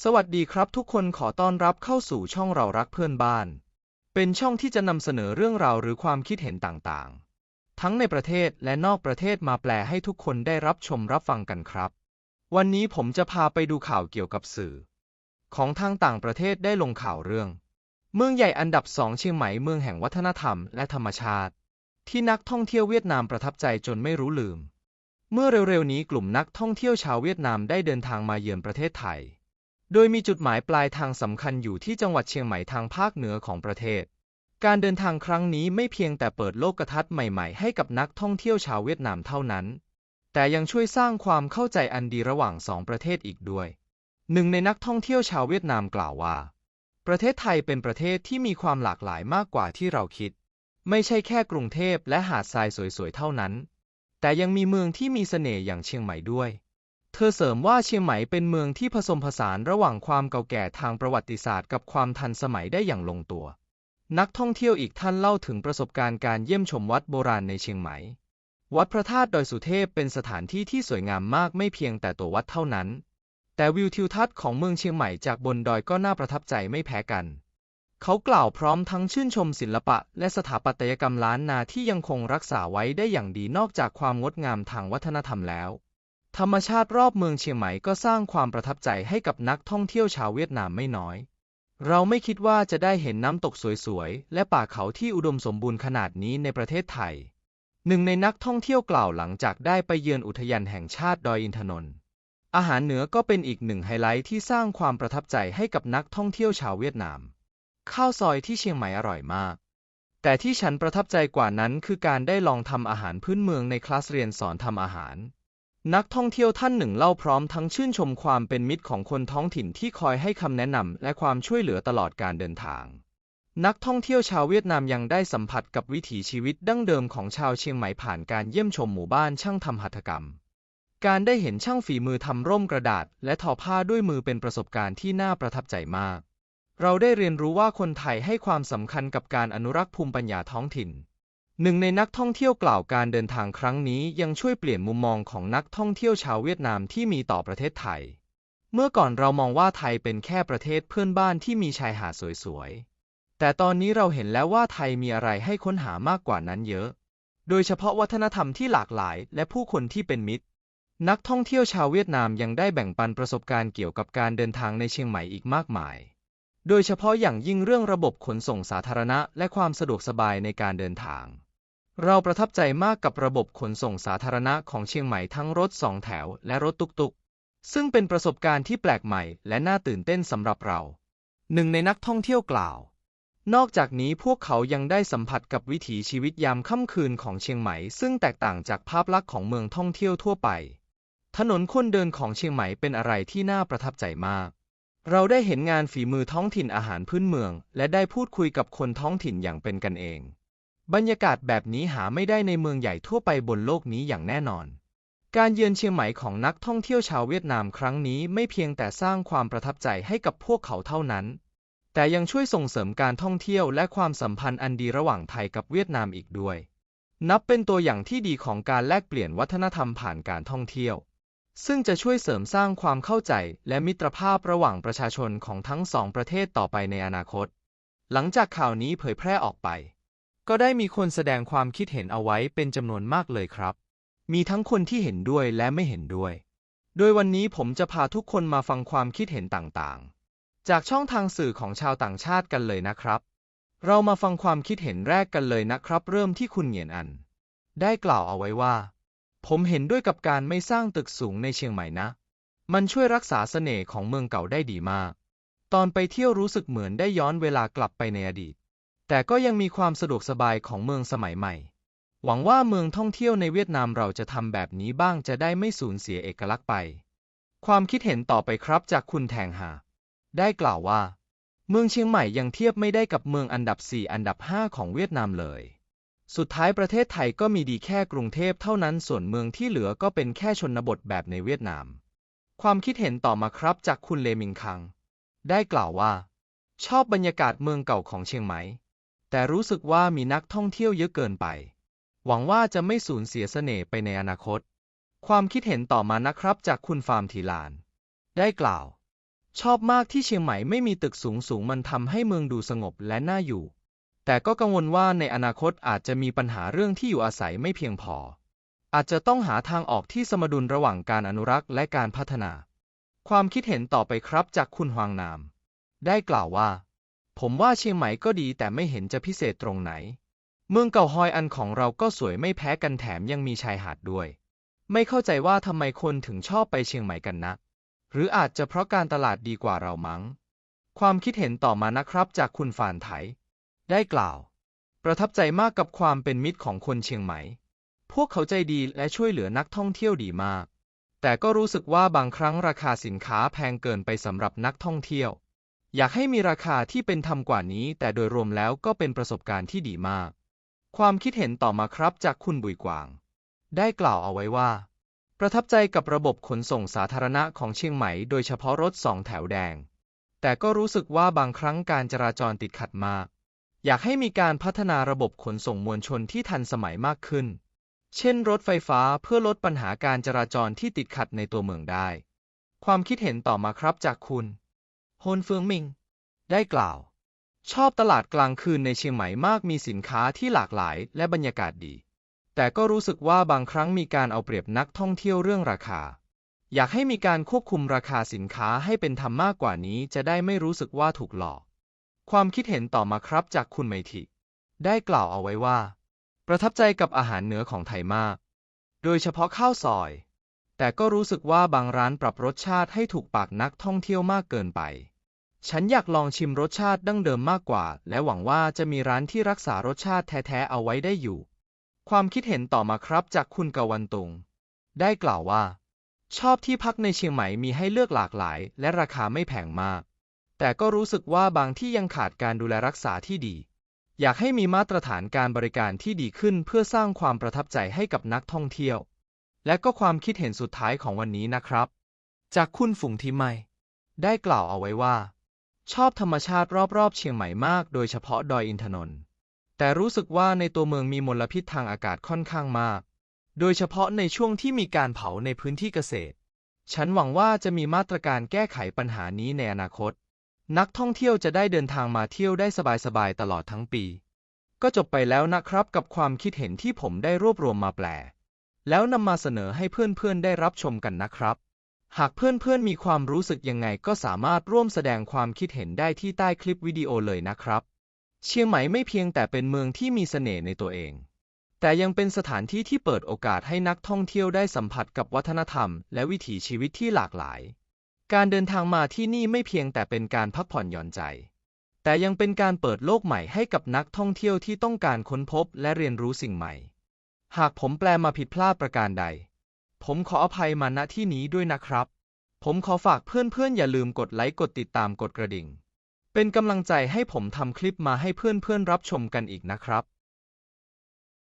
สวัสดีครับทุกคนขอต้อนรับเข้าสู่ช่องเรารักเพื่อนบ้าน เป็นช่องที่จะนำเสนอเรื่องราวหรือความคิดเห็นต่างๆ ทั้งในประเทศและนอกประเทศมาแปลให้ทุกคนได้รับชมรับฟังกันครับ วันนี้ผมจะพาไปดูข่าวเกี่ยวกับสื่อ ของทางต่างประเทศได้ลงข่าวเรื่อง เมืองใหญ่อันดับสองเชียงใหม่เมืองแห่งวัฒนธรรมและธรรมชาติ ที่นักท่องเที่ยวเวียดนามประทับใจจนไม่รู้ลืม เมื่อเร็วๆนี้กลุ่มนักท่องเที่ยวชาวเวียดนามได้เดินทางมาเยือนประเทศไทย โดยมีจุดหมายปลายทางสำคัญอยู่ที่จังหวัดเชียงใหม่ทางภาคเหนือของประเทศ การเดินทางครั้งนี้ไม่เพียงแต่เปิดโลกทัศน์ใหม่ๆ ให้กับนักท่องเที่ยวชาวเวียดนามเท่านั้น แต่ยังช่วยสร้างความเข้าใจอันดีระหว่างสองประเทศอีกด้วย หนึ่งในนักท่องเที่ยวชาวเวียดนามกล่าวว่า ประเทศไทยเป็นประเทศที่มีความหลากหลายมากกว่าที่เราคิด ไม่ใช่แค่กรุงเทพและหาดทรายสวยๆเท่านั้น แต่ยังมีเมืองที่มีเสน่ห์อย่างเชียงใหม่ด้วย เธอเสริมว่าเชียงใหม่เป็นเมืองที่ผสมผสานระหว่างความเก่าแก่ทางประวัติศาสตร์กับความทันสมัยได้อย่างลงตัว นักท่องเที่ยวอีกท่านเล่าถึงประสบการณ์การเยี่ยมชมวัดโบราณในเชียงใหม่ วัดพระธาตุดอยสุเทพเป็นสถานที่ที่สวยงามมากไม่เพียงแต่ตัววัดเท่านั้น แต่วิวทิวทัศน์ของเมืองเชียงใหม่จากบนดอยก็น่าประทับใจไม่แพ้กัน เขากล่าวพร้อมทั้งชื่นชมศิลปะ และสถาปัตยกรรมล้านนาที่ยังคงรักษาไว้ได้อย่างดีนอกจากความงดงามทางวัฒนธรรมแล้ว ธรรมชาติรอบเมืองเชียงใหม่ก็สร้างความประทับใจให้กับนักท่องเที่ยวชาวเวียดนามไม่น้อย เราไม่คิดว่าจะได้เห็นน้ำตกสวยๆ และป่าเขาที่อุดมสมบูรณ์ขนาดนี้ในประเทศไทย หนึ่งในนักท่องเที่ยวกล่าวหลังจากได้ไปเยือนอุทยานแห่งชาติดอยอินทนนท์อาหารเหนือก็เป็นอีกหนึ่งไฮไลท์ที่สร้างความประทับใจให้กับนักท่องเที่ยวชาวเวียดนาม ข้าวซอยที่เชียงใหม่อร่อยมาก แต่ที่ฉันประทับใจกว่านั้นคือการได้ลองทำอาหารพื้นเมืองในคลาสเรียนสอนทำอาหาร นักท่องเที่ยวท่านหนึ่งเล่าพร้อมทั้งชื่นชมความเป็นมิตรของคนท้องถิ่นที่คอยให้คำแนะนำและความช่วยเหลือตลอดการเดินทาง นักท่องเที่ยวชาวเวียดนามยังได้สัมผัสกับวิถีชีวิตดั้งเดิมของชาวเชียงใหม่ผ่านการเยี่ยมชมหมู่บ้านช่างทำหัตถกรรม การได้เห็นช่างฝีมือทำร่มกระดาษ และทอผ้าด้วยมือเป็นประสบการณ์ที่น่าประทับใจมาก เราได้เรียนรู้ว่าคนไทยให้ความสำคัญกับการอนุรักษ์ภูมิปัญญาท้องถิ่น หนึ่งในนักท่องเที่ยวกล่าวการเดินทางครั้งนี้ยังช่วยเปลี่ยนมุมมองของนักท่องเที่ยวชาวเวียดนามที่มีต่อประเทศไทย เมื่อก่อนเรามองว่าไทยเป็นแค่ประเทศเพื่อนบ้านที่มีชายหาดสวยๆ แต่ตอนนี้เราเห็นแล้วว่าไทยมีอะไรให้ค้นหามากกว่านั้นเยอะ โดยเฉพาะวัฒนธรรมที่หลากหลายและผู้คนที่เป็นมิตร นักท่องเที่ยวชาวเวียดนามยังได้แบ่งปันประสบการณ์เกี่ยวกับการเดินทางในเชียงใหม่อีกมากมาย โดยเฉพาะอย่างยิ่งเรื่องระบบขนส่งสาธารณะและความสะดวกสบายในการเดินทาง เราประทับใจมากกับระบบขนส่งสาธารณะของเชียงใหม่ทั้งรถสองแถวและรถตุกๆ ซึ่งเป็นประสบการณ์ที่แปลกใหม่และน่าตื่นเต้นสำหรับเรา หนึ่งในนักท่องเที่ยวกล่าว นอกจากนี้พวกเขายังได้สัมผัสกับวิถีชีวิตยามค่ำคืนของเชียงใหม่ ซึ่งแตกต่างจากภาพลักษณ์ของเมืองท่องเที่ยวทั่วไป ถนนคนเดินของเชียงใหม่เป็นอะไรที่น่าประทับใจมาก เราได้เห็นงานฝีมือท้องถิ่นอาหารพื้นเมือง และได้พูดคุยกับคนท้องถิ่นอย่างเป็นกันเอง บรรยากาศแบบนี้หาไม่ได้ในเมืองใหญ่ทั่วไปบนโลกนี้อย่างแน่นอน การเยือนเชียงใหม่ของนักท่องเที่ยวชาวเวียดนามครั้งนี้ไม่เพียงแต่สร้างความประทับใจให้กับพวกเขาเท่านั้น แต่ยังช่วยส่งเสริมการท่องเที่ยวและความสัมพันธ์อันดีระหว่างไทยกับเวียดนามอีกด้วย นับเป็นตัวอย่างที่ดีของการแลกเปลี่ยนวัฒนธรรมผ่านการท่องเที่ยว ซึ่งจะช่วยเสริมสร้างความเข้าใจและมิตรภาพระหว่างประชาชนของทั้งสองประเทศต่อไปในอนาคต หลังจากข่าวนี้เผยแพร่ออกไป ก็ได้มีคนแสดงความคิดเห็นเอาไว้เป็นจำนวนมากเลยครับ มีทั้งคนที่เห็นด้วยและไม่เห็นด้วย โดยวันนี้ผมจะพาทุกคนมาฟังความคิดเห็นต่างๆ จากช่องทางสื่อของชาวต่างชาติกันเลยนะครับ เรามาฟังความคิดเห็นแรกกันเลยนะครับ เริ่มที่คุณเหงียนอัน ได้กล่าวเอาไว้ว่า ผมเห็นด้วยกับการไม่สร้างตึกสูงในเชียงใหม่นะ มันช่วยรักษาเสน่ห์ของเมืองเก่าได้ดีมาก ตอนไปเที่ยวรู้สึกเหมือนได้ย้อนเวลากลับไปในอดีต แต่ก็ยังมีความสะดวกสบายของเมืองสมัยใหม่ หวังว่าเมืองท่องเที่ยวในเวียดนามเราจะทำแบบนี้บ้างจะได้ไม่สูญเสียเอกลักษณ์ไป ความคิดเห็นต่อไปครับจากคุณแทงหา ได้กล่าวว่า เมืองเชียงใหม่ยังเทียบไม่ได้กับเมืองอันดับ 4 อันดับ 5 ของเวียดนามเลย สุดท้ายประเทศไทยก็มีดีแค่กรุงเทพเท่านั้นส่วนเมืองที่เหลือก็เป็นแค่ชนบทแบบในเวียดนาม ความคิดเห็นต่อมาครับจากคุณเลมิงคัง ได้กล่าวว่า ชอบบรรยากาศเมืองเก่าของเชียงใหม่ แต่รู้สึกว่ามีนักท่องเที่ยวเยอะเกินไป หวังว่าจะไม่สูญเสียเสน่ห์ไปในอนาคต ความคิดเห็นต่อมานะครับจากคุณฟาร์มทีลาน ได้กล่าว ชอบมากที่เชียงใหม่ไม่มีตึกสูงสูงมันทำให้เมืองดูสงบและน่าอยู่ แต่ก็กังวลว่าในอนาคตอาจจะมีปัญหาเรื่องที่อยู่อาศัยไม่เพียงพอ อาจจะต้องหาทางออกที่สมดุลระหว่างการอนุรักษ์และการพัฒนา ความคิดเห็นต่อไปครับจากคุณฮวางนาม ได้กล่าวว่า ผมว่าเชียงใหม่ก็ดีแต่ไม่เห็นจะพิเศษตรงไหน เมืองเก่าฮอยอันของเราก็สวยไม่แพ้กันแถมยังมีชายหาดด้วย ไม่เข้าใจว่าทำไมคนถึงชอบไปเชียงใหม่กันนะหรืออาจจะเพราะการตลาดดีกว่าเรามั้ง ความคิดเห็นต่อมานะครับจากคุณฟานไถ ได้กล่าว ประทับใจมากกับความเป็นมิตรของคนเชียงใหม่ พวกเขาใจดีและช่วยเหลือนักท่องเที่ยวดีมาก แต่ก็รู้สึกว่าบางครั้งราคาสินค้าแพงเกินไปสำหรับนักท่องเที่ยว อยากให้มีราคาที่เป็นธรรมกว่านี้ แต่โดยรวมแล้วก็เป็นประสบการณ์ที่ดีมาก ความคิดเห็นต่อมาครับจากคุณบุยกวาง ได้กล่าวเอาไว้ว่า ประทับใจกับระบบขนส่งสาธารณะของเชียงใหม่ โดยเฉพาะรถสองแถวแดง แต่ก็รู้สึกว่าบางครั้งการจราจรติดขัดมาก อยากให้มีการพัฒนาระบบขนส่งมวลชนที่ทันสมัยมากขึ้น เช่น รถไฟฟ้าเพื่อลดปัญหาการจราจรที่ติดขัดในตัวเมืองได้ ความคิดเห็นต่อมาครับจากคุณ ฮนเฟืองมิง ได้กล่าว ชอบตลาดกลางคืนในเชียงใหม่มากมีสินค้าที่หลากหลายและบรรยากาศดี แต่ก็รู้สึกว่าบางครั้งมีการเอาเปรียบนักท่องเที่ยวเรื่องราคา อยากให้มีการควบคุมราคาสินค้าให้เป็นธรรมมากกว่านี้จะได้ไม่รู้สึกว่าถูกหลอก ความคิดเห็นต่อมาครับจากคุณไมธิได้กล่าวเอาไว้ว่า ประทับใจกับอาหารเหนือของไทยมาก โดยเฉพาะข้าวซอย แต่ก็รู้สึกว่าบางร้านปรับรสชาติให้ถูกปากนักท่องเที่ยวมากเกินไป ฉันอยากลองชิมรสชาติดั้งเดิมมากกว่า และหวังว่าจะมีร้านที่รักษารสชาติแท้ ๆ เอาไว้ได้อยู่ ความคิดเห็นต่อมาครับจากคุณกวันตุง ได้กล่าวว่า ชอบที่พักในเชียงใหม่มีให้เลือกหลากหลาย และราคาไม่แพงมาก แต่ก็รู้สึกว่าบางที่ยังขาดการดูแลรักษาที่ดี อยากให้มีมาตรฐานการบริการที่ดีขึ้นเพื่อสร้างความประทับใจให้กับนักท่องเที่ยว และก็ความคิดเห็นสุดท้ายของวันนี้นะครับ จากคุณฝุ่งทิไมได้กล่าวเอาไว้ว่า ชอบธรรมชาติรอบๆ เชียงใหม่มาก โดยเฉพาะดอยอินทนนท์ แต่รู้สึกว่าในตัวเมืองมีมลพิษทางอากาศค่อนข้างมาก โดยเฉพาะในช่วงที่มีการเผาในพื้นที่เกษตร ฉันหวังว่าจะมีมาตรการแก้ไขปัญหานี้ในอนาคต นักท่องเที่ยวจะได้เดินทางมาเที่ยวได้สบายๆ ตลอดทั้งปี ก็จบไปแล้วนะครับกับความคิดเห็นที่ผมได้รวบรวมมาแปล แล้วนำมาเสนอให้เพื่อนๆ ได้รับชมกันนะครับ หากเพื่อนๆมีความรู้สึกยังไงก็สามารถร่วมแสดงความคิดเห็นได้ที่ใต้คลิปวิดีโอเลยนะครับ เชียงใหม่ไม่เพียงแต่เป็นเมืองที่มีเสน่ห์ในตัวเอง แต่ยังเป็นสถานที่ที่เปิดโอกาสให้นักท่องเที่ยวได้สัมผัสกับวัฒนธรรม และวิถีชีวิตที่หลากหลาย การเดินทางมาที่นี่ไม่เพียงแต่เป็นการพักผ่อนหย่อนใจ แต่ยังเป็นการเปิดโลกใหม่ให้กับนักท่องเที่ยวที่ต้องการค้นพบและเรียนรู้สิ่งใหม่ หากผมแปลมาผิดพลาดประการใด ผมขออภัยมาณที่นี้ด้วยนะครับ ผมขอฝากเพื่อนๆ อย่าลืมกดไลค์กดติดตามกดกระดิ่ง เป็นกำลังใจให้ผมทำคลิปมาให้เพื่อนๆ รับชมกันอีกนะครับ